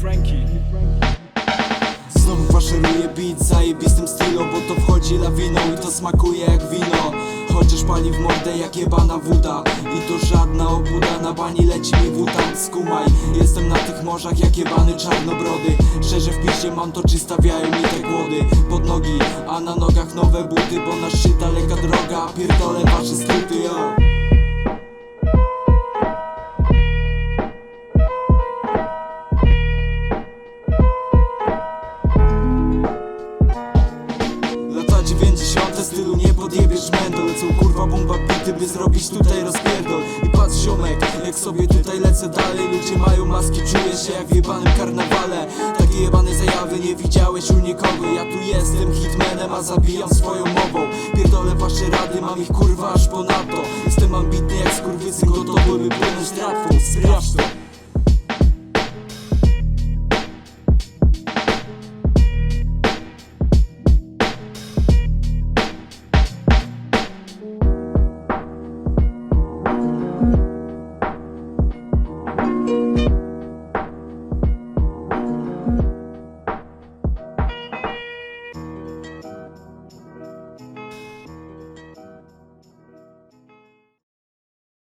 Frankie. Znowu faszeruję beat zajebistym stylu Bo to wchodzi lawiną i to smakuje jak wino. Chociaż pali w mordę jak jebana woda I to żadna obuda na bani leci mi wutan Skumaj, jestem na tych morzach jak jebany czarnobrody. Szczerze w piście mam to czy stawiają mi te głody. Pod nogi, a na nogach nowe buty Bo na szczyt daleka droga, pierdolę wasze skróty 90 stylu nie podjebiesz mędą Lecą kurwa bomba bity, by zrobić tutaj rozpierdol. I patrz ziomek, jak sobie tutaj lecę dalej. Ludzie mają maski, czuję się jak w jebanym karnawale. Takie jebane zajawy nie widziałeś u nikogo. Ja tu jestem hitmanem, a zabijam swoją mową. Pierdolę wasze rady, mam ich kurwa aż ponadto. Jestem ambitny jak skurwysyn, gotowy by płynąć tratwą Sprawdź to